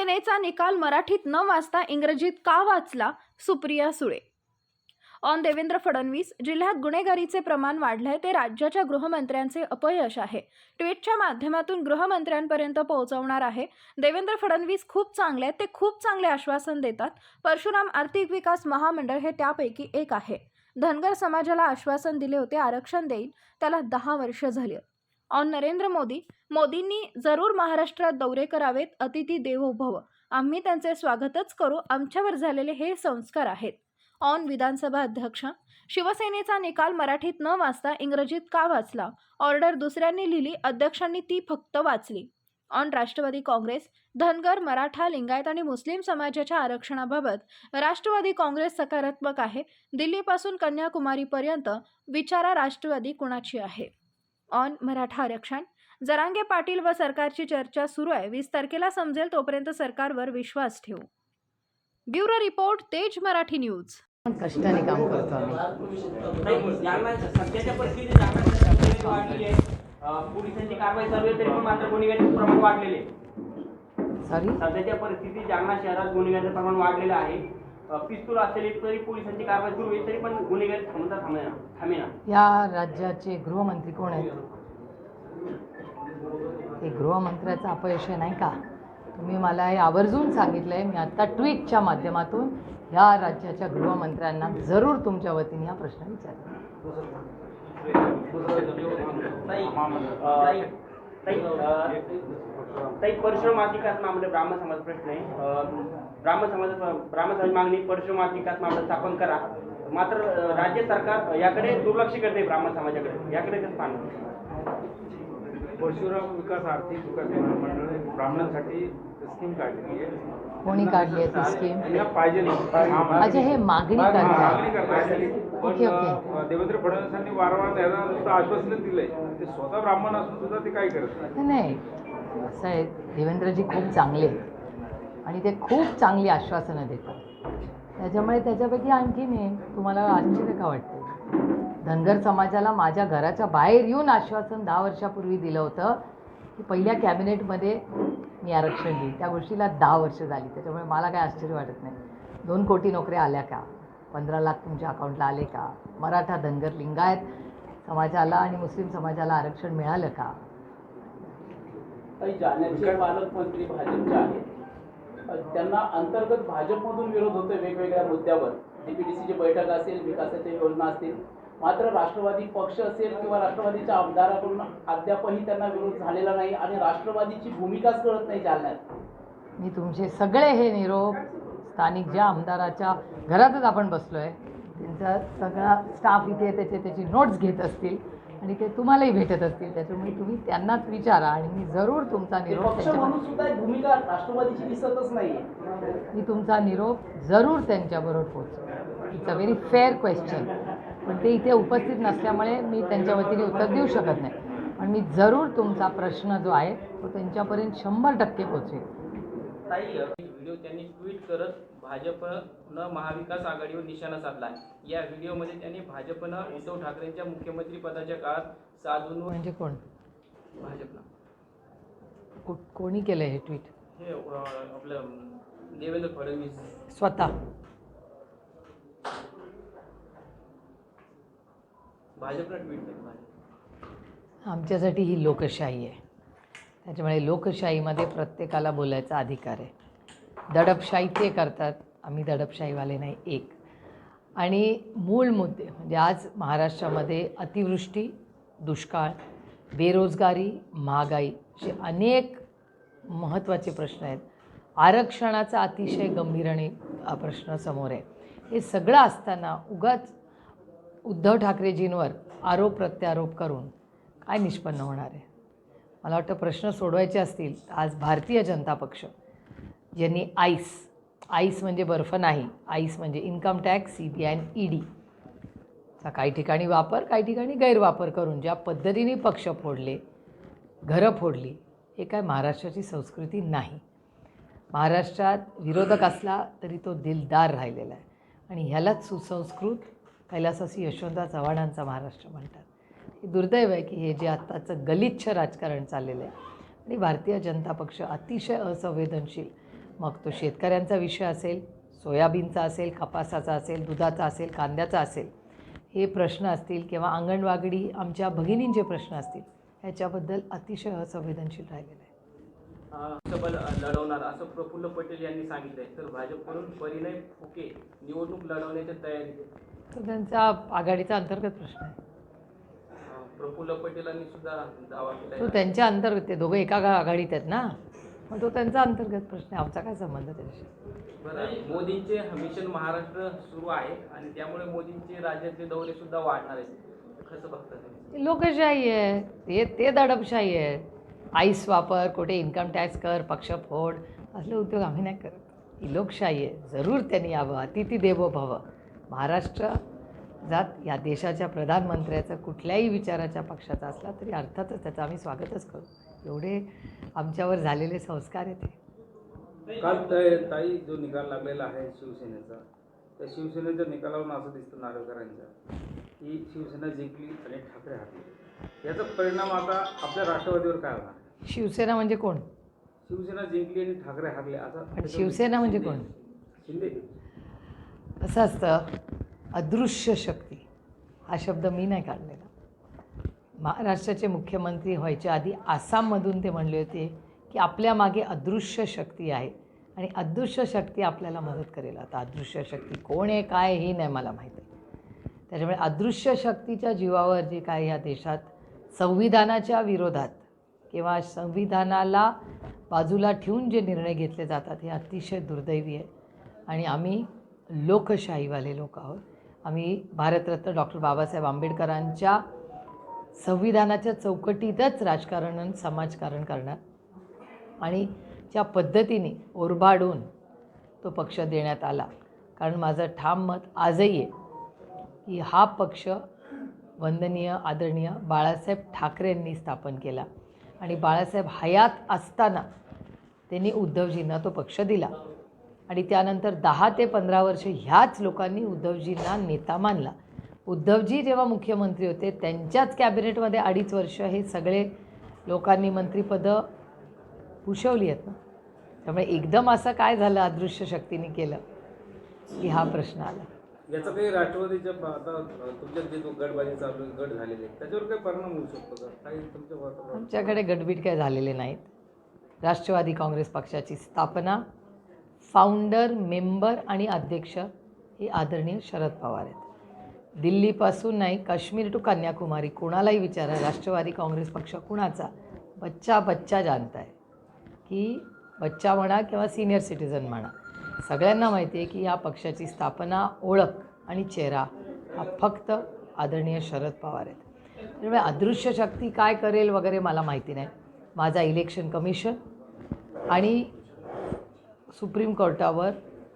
शिवसेनेचा निकाल मराठीत न वाचता इंग्रजीत का वाचला? सुप्रिया सुळे. ऑन देवेंद्र फडणवीस जिल्ह्यात गुन्हेगारीचे प्रमाण वाढलंय ते राज्याच्या गृहमंत्र्यांचे अपयश आहे. ट्विटच्या माध्यमातून गृहमंत्र्यांपर्यंत पोहोचवणार आहे. देवेंद्र फडणवीस खूप चांगले आहेत ते खूप चांगले आश्वासन देतात. परशुराम आर्थिक विकास महामंडळ हे त्यापैकी एक आहे. धनगर समाजाला आश्वासन दिले होते आरक्षण देईल त्याला दहा वर्ष झाली ऑन नरेंद्र मोदी मोदींनी जरूर महाराष्ट्रात दौरे करावेत अतिथी देवो भव. आम्ही त्यांचे स्वागतच करू आमच्यावर झालेले हे संस्कार आहेत. ऑन विधानसभा अध्यक्ष शिवसेनेचा निकाल मराठीत न वाचता इंग्रजीत का वाचला? ऑर्डर दुसऱ्यांनी लिहिली अध्यक्षांनी ती फक्त वाचली. ऑन राष्ट्रवादी काँग्रेस धनगर मराठा लिंगायत आणि मुस्लिम समाजाच्या आरक्षणाबाबत राष्ट्रवादी काँग्रेस सकारात्मक आहे. दिल्लीपासून कन्याकुमारीपर्यंत विचारा राष्ट्रवादी कुणाची आहे? ऑन मराठा आरक्षण? जरांगे पाटील व सरकारची चर्चा सुरू आहे. वीस तारखेला समजेल तोपर्यंत सरकारवर विश्वास ठेवू. ब्युरो रिपोर्ट तेज मराठी न्यूज. कष्टाने काम करतो आम्ही. पोलिसांची कारवाई तरी पण मात्र गुन्हेगारीचे प्रमाण वाढलेले. सॉरी सध्याच्या परिस्थितीत जालना शहरात गुन्हेगारीचं प्रमाण वाढलेलं आहे पिस्तूल असलेली तरी पोलिसांची कारवाई सुरू आहे तरी पण गुन्हेगारी थांबता थांबेना थांबेना या राज्याचे गृहमंत्री कोण आहेत ते गृहमंत्र्याचं अपयश आहे नाही का तुम्ही मला हे आवर्जून सांगितलं आहे मी आत्ता ट्विटच्या माध्यमातून ह्या राज्याच्या गृहमंत्र्यांना जरूर तुमच्या वतीने हा प्रश्न विचारला ताई, ताई, अं, परशुराम ब्राह्मण समाज प्रश्न आहे. ब्राह्मण समाज ब्राह्मण समाज मागणी परशुराम अधिकार मामले स्थापन करा. मात्र राज्य सरकार याकडे दुर्लक्ष करते ब्राह्मण समाजाकडे. याकडे कसं पाहणं परशुराम विकास आर्थिक विकास मंडळ ब्राह्मणांसाठी स्कीम काढलेली आहे. कोणी काढली आहे ती स्कीम अच्छा हे मागणी पण ओके, ओके. देवेंद्र फडणवीसांनी वारंवार त्यांना आश्वासन दिलंय. ते स्वतः ब्राह्मण असून सुद्धा ते काही करत नाही. नाही असं आहे देवेंद्रजी खूप चांगले आहेत. आणि ते खूप चांगली आश्वासनं देतात. त्याच्यामुळे त्याच्यापैकी आणखीन आहे तुम्हाला आश्चर्य का वाटतं. धनगर समाजाला माझ्या घराच्या बाहेर येऊन आश्वासन दहा वर्षापूर्वी दिलं होतं की पहिल्या कॅबिनेटमध्ये मी आरक्षण देईन. त्या गोष्टीला दहा वर्ष झाली. त्याच्यामुळे मला काय आश्चर्य वाटत नाही. दोन कोटी नोकऱ्या आल्या का? पंधरा लाख तुमच्या अकाउंटला आले का? मराठा धनगर लिंगायत समाजाला आणि मुस्लिम समाजाला आरक्षण मिळालं का? पालकमंत्री भाजपचे आहेत. त्यांना अंतर्गत भाजपमधून विरोध होतोय वेगवेगळ्या मुद्द्यावर. डीपीडीसीची बैठक असेल विकासाच्या योजना असतील मात्र राष्ट्रवादी पक्ष असेल किंवा राष्ट्रवादीच्या आमदाराकडून अद्यापही त्यांना विरोध झालेला नाही आणि राष्ट्रवादीची भूमिकाच कळत नाही जालन्यात. मी तुमचे सगळे हे निरोप स्थानिक ज्या आमदाराच्या घरातच आपण बसलो आहे त्यांचा सगळा स्टाफ इथे त्याचे त्याची नोट्स घेत असतील आणि ते तुम्हालाही भेटत असतील त्याच्यामुळे तुम्ही त्यांनाच विचारा आणि मी जरूर तुमचा निरोप भूमिका राष्ट्रवादीची दिसतच नाहीये. मी तुमचा निरोप जरूर त्यांच्याबरोबर पोचतो it's a very fair question पण ते इथे उपस्थित नसल्यामुळे मी त्यांच्या वतीने उत्तर देऊ शकत नाही. पण मी जरूर तुमचा प्रश्न जो आहे तो त्यांच्यापर्यंत शंभर टक्के ताई व्हिडिओ त्यांनी ट्विट करत भाजपनं महाविकास आघाडीवर निशाणा साधला. आहे या व्हिडिओमध्ये त्यांनी भाजपनं उद्धव ठाकरेंच्या मुख्यमंत्री पदाच्या काळात साधून म्हणजे कोण? भाजपला कोणी केलं हे ट्विट? हे आपलं देवेंद्र फडणवीस. स्वतः. ट्विट केलं आमच्यासाठी ही लोकशाही आहे. त्याच्यामुळे लोकशाहीमध्ये प्रत्येकाला बोलायचा अधिकार आहे. दडपशाही ते करतात आम्ही दडपशाहीवाले नाही एक. आणि मूळ मुद्दे म्हणजे आज महाराष्ट्रामध्ये अतिवृष्टी दुष्काळ बेरोजगारी महागाई असे अनेक महत्त्वाचे प्रश्न आहेत. आरक्षणाचा अतिशय गंभीर आणि प्रश्न समोर आहे. हे सगळं असताना उगाच उद्धव ठाकरेजींवर आरोप प्रत्यारोप करून काय निष्पन्न होणार आहे? मला वाटतं प्रश्न सोडवायचे असतील आज भारतीय जनता पक्ष ज्यांनी आईस आईस म्हणजे बर्फ नाही आईस म्हणजे income tax C B I E D चा काही ठिकाणी वापर काही ठिकाणी गैरवापर करून ज्या पद्धतीने पक्ष फोडले घरं फोडली हे काय महाराष्ट्राची संस्कृती नाही. महाराष्ट्रात विरोधक असला तरी तो दिलदार राहिलेला आहे. आणि ह्यालाच सुसंस्कृत कैलासासी यशवंतराव चव्हाणांचा महाराष्ट्र म्हणतात. हे दुर्दैव आहे की हे जे आत्ताचं गलिच्छ राजकारण चाललेलं आहे आणि भारतीय जनता पक्ष अतिशय असंवेदनशील. मग तो शेतकऱ्यांचा विषय असेल सोयाबीनचा असेल कपासाचा असेल दुधाचा असेल कांद्याचा असेल हे प्रश्न असतील किंवा अंगणवागडी आमच्या भगिनींचे प्रश्न असतील ह्याच्याबद्दल अतिशय असंवेदनशील राहिलेलं आहे. लढवणार असं प्रफुल्ल पटेल यांनी सांगितलंय. तर भाजपकडून परिणय फुके निवडणूक लढवण्याच्या तयारीत तो त्यांचा आघाडीचा अंतर्गत प्रश्न आहे. प्रफुल्ल पटेलांनी सुद्धा दावा तो केलाय त्यांच्या अंतर्गत ते दोघं एका गा- आघाडीत आहेत ना? मग तो त्यांचा अंतर्गत प्रश्न आहे. आमचा काय संबंध त्याच्याशी? बरं मोदींचे मिशन महाराष्ट्र सुरू आहे आणि त्यामुळे मोदींचे राज्यातले दौरे सुद्धा वाढणार आहेत. कसं बघता तुम्ही? ती लोकशाही आहे. ते ते दडपशाही आहे. आईस वापर कुठे इन्कम टॅक्स कर पक्ष फोड असले उद्योग आम्ही नाही करत. ही लोकशाही आहे. जरूर त्यांनी यावं. अतिथी देवो भव. महाराष्ट्र जात या देशाच्या प्रधानमंत्र्याचा कुठल्याही विचाराच्या पक्षाचा असला तरी अर्थातच त्याचं आम्ही स्वागतच करू. एवढे आमच्यावर झालेले संस्कार आहेत ते. काल ताई जो निकाल लागलेला आहे शिवसेनेचा त्या शिवसेनेच्या निकालावरून असं दिसतं नार्वेकरांच्या की शिवसेना जिंकली आणि ठाकरे हरले. याचा परिणाम आता आपल्या राष्ट्रवादीवर काय होणार? शिवसेना म्हणजे कोण? शिवसेना जिंकली आणि ठाकरे हरले असा शिवसेना म्हणजे कोण? शिंदे. असं असतं अदृश्य शक्ती. हा शब्द मी नाही काढलेला. महाराष्ट्राचे मुख्यमंत्री व्हायच्या आधी आसाममधून ते म्हणले होते की आपल्या मागे अदृश्य शक्ती आहे आणि अदृश्य शक्ती आपल्याला मदत करेल. आता अदृश्य शक्ती कोण आहे काय हे नाही मला माहिती. त्याच्यामुळे अदृश्य शक्तीच्या जीवावर जे काय या देशात संविधानाच्या विरोधात किंवा संविधानाला बाजूला ठेवून जे निर्णय घेतले जातात हे अतिशय दुर्दैवी आहे. आणि आम्ही लोकशाहीवाले लोक आहोत. आम्ही भारतरत्न डॉक्टर बाबासाहेब आंबेडकरांच्या संविधानाच्या चौकटीतच राजकारण आणि समाजकारण करणार. आणि ज्या पद्धतीने ओरबाडून तो पक्ष देण्यात आला कारण माझं ठाम मत आजही आहे की हा पक्ष वंदनीय आदरणीय बाळासाहेब ठाकरेंनी स्थापन केला. आणि बाळासाहेब हयात असताना त्यांनी उद्धवजींना तो पक्ष दिला. आणि त्यानंतर दहा ते पंधरा वर्ष ह्याच लोकांनी उद्धवजींना नेता मानला. उद्धवजी जेव्हा मुख्यमंत्री होते त्यांच्याच कॅबिनेटमध्ये अडीच वर्ष हे सगळे लोकांनी मंत्रिपदं भूषवली आहेत ना. त्यामुळे एकदम असं काय झालं अदृश्य शक्तीने केलं की हा प्रश्न आला. याचा काही राष्ट्रवादीच्या आता तुमच्यात जे गटबाजी चालू गट झालेले त्याच्यावर काही परिणाम होऊ शकतो काही तुमच्या आमच्याकडे गटबीट काय झालेले नाहीत. राष्ट्रवादी काँग्रेस पक्षाची स्थापना फाउंडर मेंबर आणि अध्यक्ष हे आदरणीय शरद पवार आहेत. दिल्लीपासून नाही काश्मीर टू कन्याकुमारी कोणालाही विचारा राष्ट्रवादी काँग्रेस पक्ष कुणाचा बच्चा बच्चा जानता आहे की बच्चा म्हणा किंवा सिनियर सिटीजन म्हणा सगळ्यांना माहिती आहे की या पक्षाची स्थापना ओळख आणि चेहरा हा फक्त आदरणीय शरद पवार आहेत. त्यामुळे अदृश्य शक्ती काय करेल वगैरे मला माहिती नाही. माझा इलेक्शन कमिशन आणि सुप्रीम कोर्टावर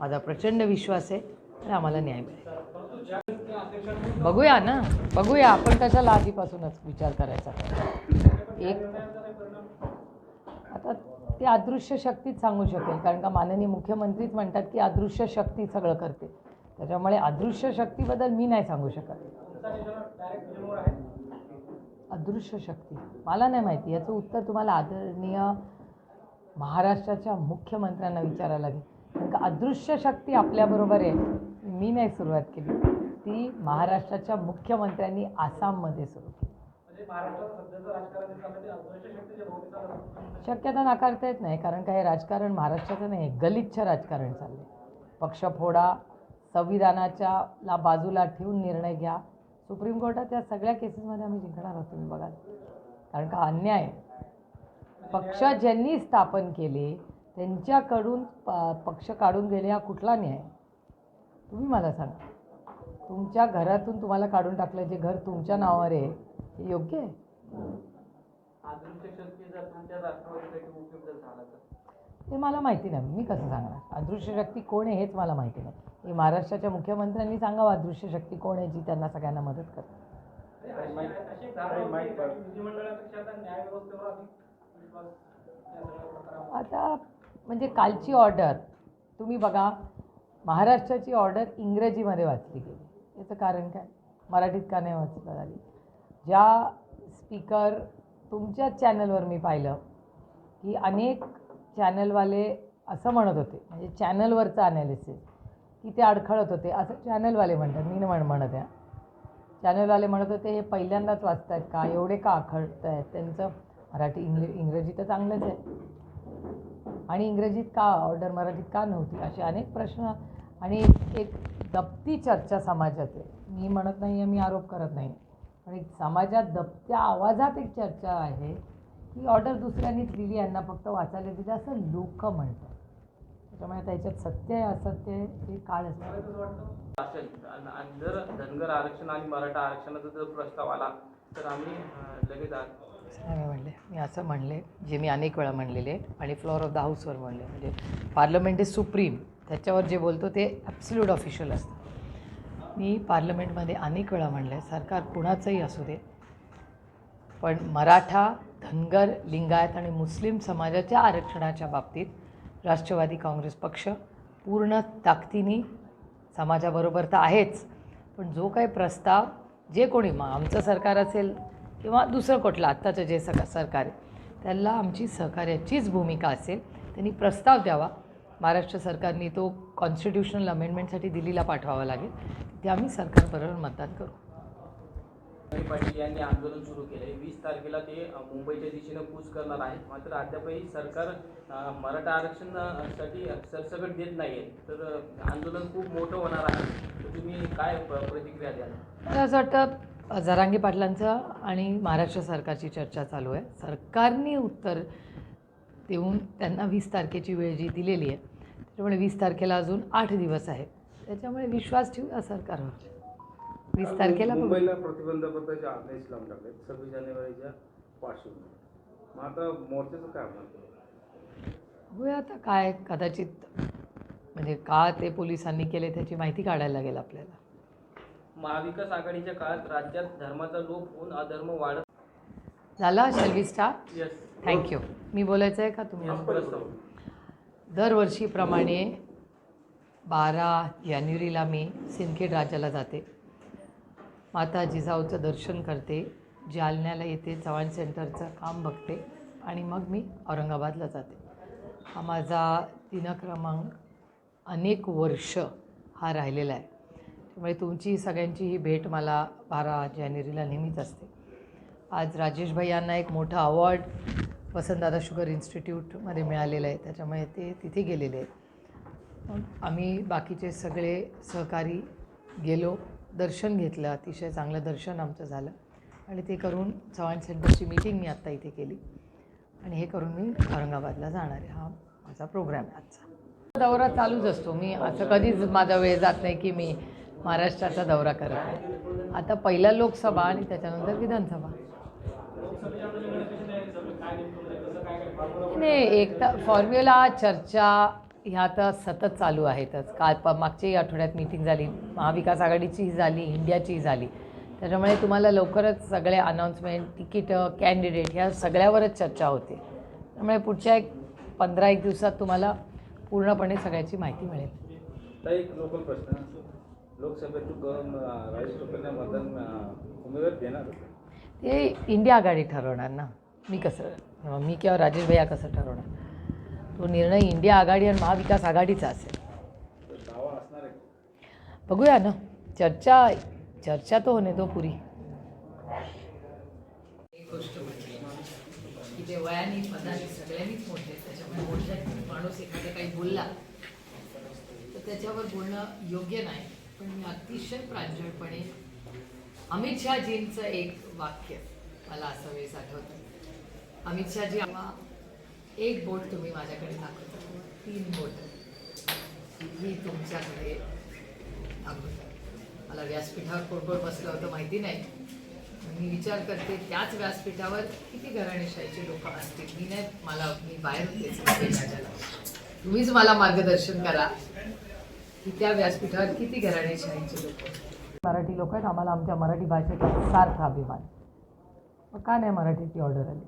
माझा प्रचंड विश्वास आहे आणि आम्हाला न्याय मिळेल. बघूया ना बघूया आपण कशाला आधीपासूनच विचार करायचा. एक आता ते अदृश्य शक्तीच सांगू शकेल कारण का माननीय मुख्यमंत्रीच म्हणतात की अदृश्य शक्ती सगळं करते. त्याच्यामुळे अदृश्य शक्तीबद्दल मी नाही सांगू शकत. अदृश्य शक्ती मला नाही माहिती याचं उत्तर तुम्हाला आदरणीय महाराष्ट्राच्या मुख्यमंत्र्यांना विचारायला लागेल. कारण का अदृश्य शक्ती आपल्याबरोबर आहे. मी नाही सुरुवात केली. ती महाराष्ट्राच्या मुख्यमंत्र्यांनी आसाममध्ये सुरू केली. शक्यता नाकारता येत नाही. कारण काय राजकारण महाराष्ट्राचं नाही गलिच्छ राजकारण चाललंय. पक्ष फोडा संविधानाच्या ला बाजूला ठेवून निर्णय घ्या. सुप्रीम कोर्टात या सगळ्या केसेसमध्ये आम्ही जिंकणार आहोत तुम्ही बघाल कारण का अन्याय आहे. पक्ष ज्यांनी स्थापन केले त्यांच्याकडून प पक्ष काढून गेले हा कुठला न्याय? तुम्ही मला सांगा. तुमच्या घरातून तुम्हाला काढून टाकलं जे घर तुमच्या नावावर आहे हे योग्य आहे? अदृश्य शक्ती जर तुमच्या राष्ट्रवादीसाठी उपयुक्त झाला तर? हे मला माहिती नाही. मी कसं सांगणार? अदृश्य शक्ती कोण आहे हेच मला माहिती नाही. हे महाराष्ट्राच्या मुख्यमंत्र्यांनी सांगावं अदृश्य शक्ती कोण आहे जी त्यांना सगळ्यांना मदत करते. आता म्हणजे कालची ऑर्डर तुम्ही बघा महाराष्ट्राची ऑर्डर इंग्रजीमध्ये वाचली गेली. याचं कारण काय? मराठीत का नाही वाचलं झाली ज्या स्पीकर तुमच्याच चॅनलवर मी पाहिलं की अनेक चॅनलवाले असं म्हणत होते म्हणजे चॅनलवरचं ॲनालिसिस की ते अडखळत होते. असं चॅनलवाले म्हणतात मी म्हण म्हणत आहे. चॅनलवाले म्हणत होते हे पहिल्यांदाच वाचत आहेत का? एवढे का आखळत आहेत त्यांचं मराठी इंग्ल इंग्रजी तर चांगलंच आहे. आणि इंग्रजीत का ऑर्डर मराठीत का नव्हती? असे अनेक प्रश्न आणि एक दबती चर्चा समाजात आहे. मी म्हणत नाही आहे मी आरोप करत नाही. पण एक समाजात दबत्या आवाजात एक चर्चा आहे की ऑर्डर दुसऱ्यांनीच दिली यांना फक्त वाचायला दिली असं लोक म्हणतात. त्याच्यामुळे त्याच्यात सत्य आहे असत्य आहे हे काळ असेल जर धनगर आरक्षण आणि मराठा आरक्षणाचा जर प्रस्ताव आला तर आम्ही लगेच असं नाही मी म्हणले. मी असं म्हणले जे मी अनेक वेळा म्हणलेले आणि फ्लोअर ऑफ द हाऊसवर म्हणले. म्हणजे पार्लमेंट इज सुप्रीम त्याच्यावर जे बोलतो ते ॲब्सल्यूट ऑफिशियल असतं. मी पार्लमेंटमध्ये अनेक वेळा म्हणलं आहे सरकार कुणाचंही असू दे पण मराठा धनगर लिंगायत आणि मुस्लिम समाजाच्या आरक्षणाच्या बाबतीत राष्ट्रवादी काँग्रेस पक्ष पूर्ण ताकदीने समाजाबरोबर तर आहेच पण जो काही प्रस्ताव जे कोणी मग आमचं सरकार असेल किंवा दुसरं कुठलं आत्ताचं जे सग सरकार आहे त्याला आमची सहकार्याचीच भूमिका असेल त्यांनी प्रस्ताव द्यावा. महाराष्ट्र सरकारने तो कॉन्स्टिट्युशनल अमेंडमेंटसाठी दिल्लीला पाठवावा लागेल. ते आम्ही सरकारबरोबर मतदान करू. पाटील यांनी आंदोलन सुरू केले वीस तारखेला ते मुंबईच्या दिशेनं कूच करणार आहेत. मात्र अद्यापही सरकार मराठा आरक्षणासाठी सरसकट देत नाही आहे. तर आंदोलन खूप मोठं होणार आहे. तर तुम्ही काय प्रतिक्रिया द्याल? मला असं वाटतं जरांगे पाटलांचं आणि महाराष्ट्र सरकारची चर्चा चालू आहे. सरकारने उत्तर देऊन त्यांना वीस तारखेची वेळ जी दिलेली आहे त्याच्यामुळे वीस तारखेला अजून आठ दिवस आहे त्याच्यामुळे विश्वास ठेवूया सरकारवर. वीस तारखेला. मुंबईला प्रतिबंधपत्राचे आदेश लावून टाकले सव्वीस जानेवारीच्या पार्श्वभूमीवर. मग आता मोर्चाचं काय बघूया आता काय कदाचित म्हणजे का ते पोलिसांनी केले त्याची माहिती काढायला लागेल आपल्याला. महाविकास आघाडीच्या काळात राज्यात धर्माचा लोप होऊन अधर्म वाढत झाला शॅल्वी स्टार यस थँक्यू मी बोलायचं आहे का तुम्ही दरवर्षीप्रमाणे बारा जानेवारीला मी सिंदखेड राज्याला जाते. माता जिजाऊचं दर्शन करते. जालन्याला येते चव्हाण सेंटरचं काम बघते आणि मग मी औरंगाबादला जाते. हा माझा दिनक्रमांक अनेक वर्ष हा राहिलेला आहे. त्यामुळे तुमची सगळ्यांची ही भेट मला बारा जानेवारीला नेहमीच असते. आज राजेश भाई यांना एक मोठा अवॉर्ड वसंतदादा शुगर इन्स्टिट्यूटमध्ये मिळालेलं आहे. त्याच्यामुळे ते तिथे गेलेले आहेत. आम्ही बाकीचे सगळे सहकारी गेलो दर्शन घेतलं. अतिशय चांगलं दर्शन आमचं झालं. आणि ते करून चव्हाण सेंटरची मीटिंग मी आत्ता इथे केली. आणि हे करून मी औरंगाबादला जाणार आहे. हा माझा प्रोग्राम आहे आजचा. दौरा चालूच असतो. मी असं कधीच माझा वेळ जात नाही की मी महाराष्ट्राचा दौरा करत आहे. आता पहिला लोकसभा आणि त्याच्यानंतर विधानसभा. नाही एक तर फॉर्म्युला चर्चा ह्या तर सतत चालू आहेतच. काल प मागच्याही आठवड्यात मीटिंग झाली. महाविकास आघाडीचीही झाली इंडियाचीही झाली. त्याच्यामुळे तुम्हाला लवकरच सगळे अनाऊन्समेंट तिकीटं कॅन्डिडेट ह्या सगळ्यावरच चर्चा होते. त्यामुळे पुढच्या एक पंधरा एक दिवसात तुम्हाला पूर्णपणे सगळ्याची माहिती मिळेल. एक लोकल प्रश्न. लोकसभेत तू ग- अं, राजेश टोपेंना मतदान अं, उमेदवार देणार ते इंडिया आघाडी ठरवणार ना. मी कसं मी किंवा राजेश भैया कसं ठरवणार? तो निर्णय इंडिया आघाडी आणि महाविकास आघाडीचा असेल. तर दावा असणार आहे. बघूया ना. चर्चा चर्चा तो होणे तो पुरी. एक गोष्ट की ते वयाने पदाने सगळ्यांनीच मोठे. त्याच्यामुळे मोठ्या माणूस एखादा काही बोलला तर त्याच्यावर बोलणं योग्य नाही. पण मी अतिशय प्रांजळपणे अमित शहाजींचं एक वाक्य मला असं वेळेस आठवतं. अमित शहाजी आम्हा एक बोट तुम्ही माझ्याकडे दाखवता. तीन बोट ही तुमच्याकडे दाखवता. मला व्यासपीठावर कोण बसलं होतं माहिती नाही. मी विचार करते त्याच व्यासपीठावर किती घराणेशाहीचे लोक असतील? मी नाही मला मी बाहेर होते तुम्हीच मला मार्गदर्शन करा. की त्या व्यासपीठावर किती घराणेशाहीचे लोक मराठी लोक आहेत आम्हाला आमच्या मराठी भाषेचा सार्थ अभिमान. मग का नाही मराठीची ऑर्डर आली?